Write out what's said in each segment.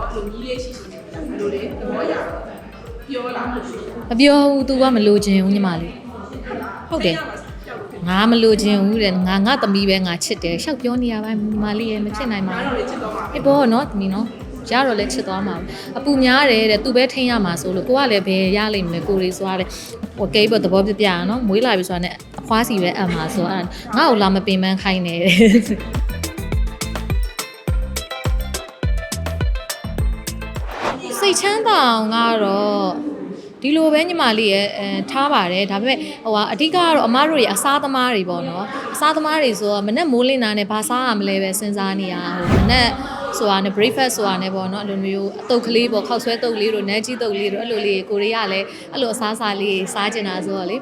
တော့အဲ့လိုကြီးလေးရှိရှိနေတာဘယ်လိုလဲသဘောရပြောလာလို့ရှိရင်မပြောဘူး तू ကမလို့ခြင်းဘူးညီမလေးဟုတ်တယ်ငါမလို့ခြင်းဘူးတဲ့ငါငါသမီးပဲငါချစ်တယ်ရှောက်ပြောနေရပါညီမလေးရဲ့မဖြစ်နိုင်ပါအားဘူးတော့လေချစ်တော့မှာအေးဘောနော်သမီးနော်ရတော့လဲချစ်သွားမှာပဲအပူများတယ်တဲ့သူပဲထိန်းရမှာဆိုလို့ကိုကလည်းဘယ်ရလိမ့်မလဲကိုရီဆိုရတယ်ဟိုကိဘသဘောပြပြရနော်မွေးလာပြီဆိုတာနဲ့အဖွားစီပဲအပ်မှာဆိုအဲ့ဒါငါ့ကိုလာမပင်ပန်းခိုင်းနဲ့တဲ့ စိတ်ချမ်းသာအောင်ကတော့ဒီလိုပဲညီမလေးရဲ့အဲထားပါတယ်ဒါပေမဲ့ဟိုဟာအဓိကကတော့အမတို့တွေအစားသမားတွေပေါ့နော်အစားသမားတွေဆိုတော့မနဲ့မိုးလင်းတာနဲ့ဘာစားရမလဲပဲစဉ်းစားနေရဟိုမနဲ့ဆိုတာနဲ့ breakfast ဆိုတာနဲ့ပေါ့နော်အဲ့လိုမျိုးအတုပ်ကလေးပေါ့ခောက်ဆွဲတုပ်လေးတို့နန်းကြီးတုပ်လေးတို့အဲ့လိုလေးကိုရီးယားလည်းအဲ့လိုအစားအစာလေးစားကျင်တာဆိုတော့လေ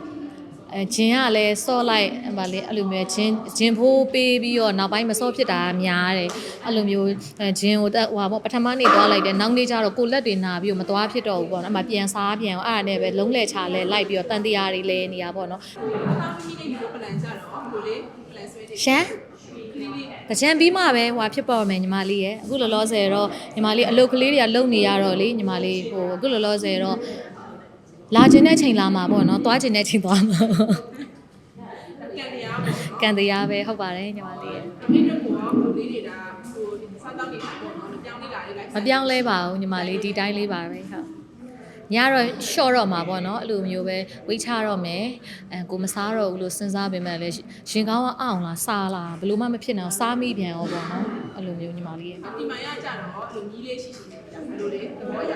အဲဂျင်းကလည်းစော့လိုက်ဗာလေအဲ့လိုမျိုးဂျင်းဂျင်းဖိုးပေးပြီးတော့နောက်ပိုင်းမစော့ဖြစ်တာများတယ်အဲ့လိုမျိုးအဲဂျင်းကိုတက်ဟိုပါပေါ့ပထမနေ့သွားလိုက်တယ်နောက်နေ့ကျတော့ကိုလက်တွေနာပြီးတော့မသွားဖြစ်တော့ဘူးပေါ့နော်အမှပြန်စားပြန်အောင်အဲ့ဒါနဲ့ပဲလုံးလဲချလဲလိုက်ပြီးတော့တန်တရားတွေလဲနေရပေါ့နော်အားကြီးနေပြီးတော့ plan ကြတော့ဘယ်လိုလဲ plan ဆွဲတယ်ရှမ်းတကြံပြီးမှပဲဟွာဖြစ်ပေါ်မယ်ညီမလေးရဲ့အခုလောလောဆယ်တော့ညီမလေးအလုပ်ကလေးတွေကလုံနေရတော့လေညီမလေးဟိုအခုလောလောဆယ်တော့ လာခြင်းတဲ့ချိန်လာမှာပေါ့နော်သွားခြင်းတဲ့ချိန်သွားမှာကံတရားပေါ့နော်ကံတရားပဲဟုတ်ပါတယ်ညီမလေးရဲ့ဒီတော့ကိုရောကိုလေးတွေကဟိုစားတော့နေတာပေါ့နော်ကြောင်းလေးလာလေးလိုက်မပြောင်းလဲပါဘူးညီမလေးဒီတိုင်းလေးပါပဲဟုတ်ညတော့ short တော့မှာပေါ့နော်အဲ့လိုမျိုးပဲဝိတ်ချတော့မယ်အဲကိုမစားတော့ဘူးလို့စဉ်းစားပေမဲ့လည်းရှင်ကောင်းကအောင်လားစားလားဘလို့မှမဖြစ်နိုင်အောင်စားမိပြန်ရောပေါ့နော်အဲ့လိုမျိုးညီမလေးရဲ့ဒီမှာရကြတော့အဲ့လိုကြီးလေးရှိရှိနေတာဘယ်လိုလဲသဘောရ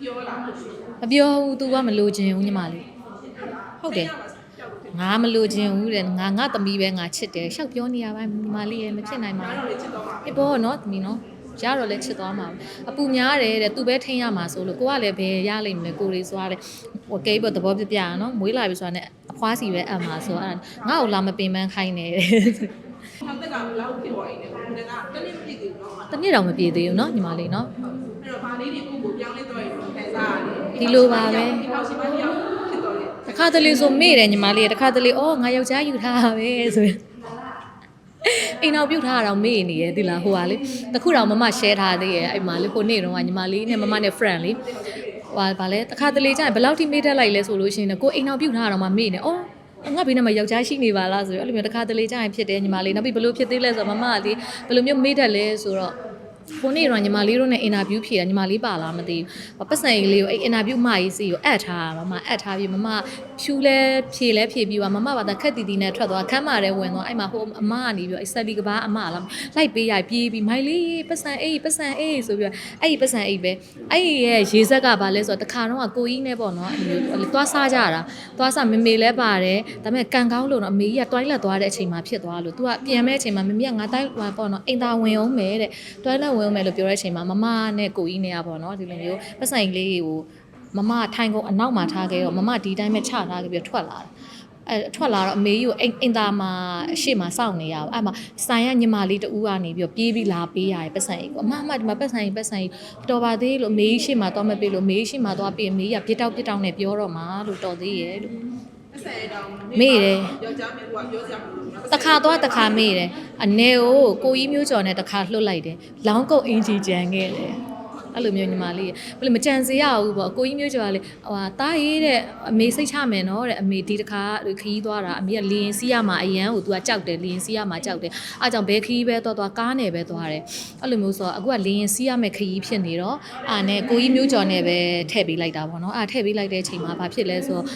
ပြောလာလို့ရှိရင်မပြောဘူး तू ကမလို့ခြင်းဘူးညီမလေးဟုတ်တယ်ငါမလို့ခြင်းဘူးတဲ့ငါငါသမီးပဲငါချစ်တယ်ရှောက်ပြောနေရပါညီမလေးရဲ့မဖြစ်နိုင်ပါအားဘူးတော့လေချစ်တော့မှာအေးဘောနော်သမီးနော်ရတော့လဲချစ်သွားမှာပဲအပူများတယ်တဲ့သူပဲထိန်းရမှာဆိုလို့ကိုကလည်းဘယ်ရလိမ့်မလဲကိုရီဆိုရတယ်ဟိုကိဘသဘောပြပြရနော်မွေးလာပြီဆိုတာနဲ့အဖွားစီပဲအပ်မှာဆိုအဲ့ဒါငါ့ကိုလာမပင်ပန်းခိုင်းနဲ့တဲ့ထောက်တက်ကဘယ်လောက်ဖြစ်သွားရင်လဲဘယ်ကတနေ့ပြည့်သေးဘူးနော်တနေ့တော့မပြေသေးဘူးနော်ညီမလေးနော်အဲ့တော့ဗာ လေးတွေကိုကိုပြောင်းလဲတော့ရင်ခံစားရတယ်ဒီလိုပါပဲဒီလောက်ရှိမှတယောက်ဖြစ်တော့တယ်တခါတလေဆိုမေ့တယ်ညီမလေးတခါတလေအော်ငါယောက်ျားယူထားတာပဲဆိုရင်အိမ်အောင်ပြုတ်ထားတာတော့မေ့နေရဲ့ဒီလားဟိုဟာလေတခုတော့မမ share ထားသေးရဲ့အဲ့မှာလေဟိုနေ့တော့ညီမလေးနဲ့မမနဲ့ friend လေဟိုဟာဗာလဲတခါတလေကျရင်ဘယ်လောက်ထိမေ့တတ်လိုက်လဲဆိုလို့ရှိရင်ကိုအိမ်အောင်ပြုတ်ထားတာတော့မှမေ့နေအော်ငါဘေးနဲ့မှာယောက်ျားရှိနေပါလားဆိုတော့အဲ့လိုမျိုးတခါတလေကျရင်ဖြစ်တယ်ညီမလေးနောက်ပြီးဘယ်လိုဖြစ်သေးလဲဆိုတော့မမကလေဘယ်လိုမျိုးမေ့တတ်လဲဆိုတော့ ခုနေ့တော့ညီမလေးတို့နဲ့အင်တာဗျူးဖြေတာညီမလေးပါလားမသိဘူးပတ်စံကြီးလေးကိုအဲ့အင်တာဗျူးမကြီးစီကိုအပ်ထားတာမမအပ်ထားပြီးမမဖြူလဲဖြေလဲဖြေပြီးတော့မမဘာသာခက်တီတီနဲ့ထွက်သွားခမ်းမာတဲ့ဝင်သွားအဲ့မှာဟိုအမကနေပြီးတော့အဲ့ဆက်လီကဘာအမလားလိုက်ပေးရပြေးပြီးမိုင်လေးပတ်စံအေးပတ်စံအေးဆိုပြီးတော့အဲ့ဒီပတ်စံအေးပဲအဲ့ဒီရဲ့ရေဆက်ကဘာလဲဆိုတော့တခါတော့ကိုကြီးနဲ့ပေါ့နော်အဲ့လိုမျိုးသွားစားကြတာသွားစားမေမေလဲပါတယ်ဒါပေမဲ့ကန်ကောင်းလို့တော့အမေကြီးကတွိုင်းလက်သွားတဲ့အချိန်မှာဖြစ်သွားလို့ तू ကပြန်မဲ့အချိန်မှာမမေကငါတိုင်းဟိုပေါ့နော်အိမ်သာဝင်အောင်မယ်တဲ့တွိုင်းလက်ဝင်အောင်မယ်လို့ပြောတဲ့အချိန်မှာမမနဲ့ကိုကြီးနဲ့ကပေါ့နော်ဒီလိုမျိုးပတ်စံကြီးလေးကိုမမထိုင်ကုန်အနောက်မှာထားခဲ့တော့မမဒီတိုင်းပဲချထားခဲ့ပြီးထွက်လာတာအဲထွက်လာတော့အမေကြီးကိုအိမ်အိမ်သားမှာအရှိမစောင့်နေရအောင်အဲ့မှာဆိုင်ရညီမလေးတူကနေပြီးတော့ပြေးပြီးလာပေးရတယ်ပတ်စံကြီးကိုအမအမဒီမှာပတ်စံကြီးပတ်စံကြီးတော်ပါသေးလို့အမေကြီးရှိမှတော့မပေးလို့အမေကြီးရှိမှတော့ပြီးအမေကြီးကပြစ်တောက်ပြစ်တောက်နဲ့ပြောတော့မှာလို့တော်သေးရဲ့လို့အစဲတောင် မေ့တယ်ယောက်ျားမေကပြောစရာမလိုဘူးတခါတော့တခါမေ့တယ်အနေကိုကိုကြီးမျိုးကျော်နဲ့တခါလှုပ်လိုက်တယ်လောင်းကုတ်အင်ဂျီကြံခဲ့တယ်အဲ့လိုမျိုးညီမလေးဘယ်လိုမကြံစေရဘူးပေါ့ကိုကြီးမျိုးကျော်ကလေဟိုဟာတားရေးတဲ့အမေစိတ်ချမယ်နော်တဲ့အမေဒီတခါခရီးသွားတာအမေကလင်းစီးရမှာအရန်ကို तू ကကြောက်တယ်လင်းစီးရမှာကြောက်တယ်အားကြောင့်ဘဲခရီးပဲသွားသွားကားနယ်ပဲသွားတယ်အဲ့လိုမျိုးဆိုတော့အခုကလင်းစီးရမယ်ခရီးဖြစ်နေတော့အာနဲ့ကိုကြီးမျိုးကျော်နဲ့ပဲထည့်ပေးလိုက်တာပေါ့နော်အာထည့်ပေးလိုက်တဲ့အချိန်မှာဘာဖြစ်လဲဆိုတော့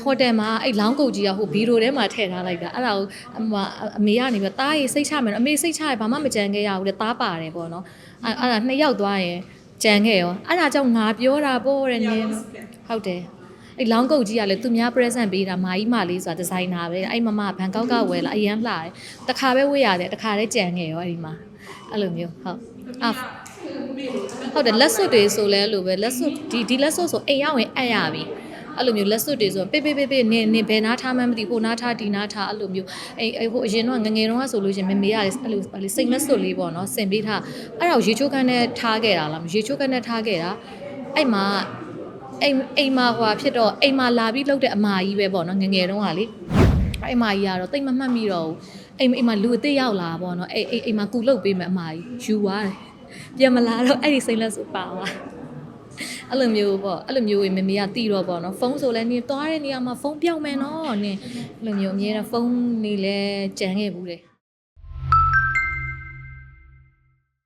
ဟိုတယ်မှာအဲ့လောင်းကုတ်ကြီးကဟိုဘီရိုထဲမှာထည့်ထားလိုက်တာအဲ့ဒါကိုအမအမေကနေပြီးတားရေးစိတ်ချမယ်နော်အမေစိတ်ချရဘာမှမကြံခဲ့ရဘူးတဲ့တားပါတယ်ပေါ့နော်အဲ့အဲ့ဒါနှစ်ယောက်သွားရင်ကြံခဲ့ရောအဲ့ဒါကြောင့်ငါပြောတာပေါ့တဲ့နင်းဟုတ်တယ်အဲ့လောင်းကုတ်ကြီးကလည်းသူများ present ပေးတာမာကြီးမလေးဆိုတာဒီဇိုင်နာပဲအဲ့မမဘန်ကောက်ကဝယ်လာအရန်လှတယ်တခါပဲဝေ့ရတယ်တခါတည်းကြံခဲ့ရောအဲ့ဒီမှာအဲ့လိုမျိုးဟုတ်အာဟုတ်တယ်လက်စွပ်တွေဆိုလဲအဲ့လိုပဲလက်စွပ်ဒီဒီလက်စွပ်ဆိုအိမ်ရောက်ရင်အပ်ရပြီ အဲ့လိုမျိုးလက်စွပ်တွေဆိုပေပေပေပေနင်နင်ဘယ်နားထားမှန်းမသိဟိုနားထားဒီနားထားအဲ့လိုမျိုးအဲ့အဲ့ဟိုအရင်တော့ငငယ်တော့ဆိုလို့ရှင်မေမေကလည်းအဲ့လိုအဲ့လိုစိတ်လက်စွပ်လေးပေါ့နော်ဆင်ပေးထားအဲ့ဒါကိုရေချိုးခန်းနဲ့ထားခဲ့တာလားရေချိုးခန်းနဲ့ထားခဲ့တာအဲ့မှာအိမ်အိမ်မှာဟိုဖြစ်တော့အိမ်မှာလာပြီးလှုပ်တဲ့အမာကြီးပဲပေါ့နော်ငငယ်တော့ကလေအဲ့အမာကြီးကတော့တိတ်မမှတ်မိတော့ဘူးအိမ်အိမ်မှာလူအစ်စ်ရောက်လာပေါ့နော်အဲ့အိမ်အိမ်မှာကူလှုပ်ပေးမယ်အမာကြီးယူသွားတယ်ပြန်မလာတော့အဲ့ဒီစိတ်လက်ဆိုပါသွား အဲ့လိုမျိုးပေါ့အဲ့လိုမျိုးဝေမမေကတီတော့ပေါ့နော်ဖုန်းဆိုလဲနင်သွားတဲ့နေရာမှာဖုန်းပြောင်းမယ်နော်နင်အဲ့လိုမျိုးအများနဲ့ဖုန်းနေလဲကြမ်းခဲ့ဘူးတယ်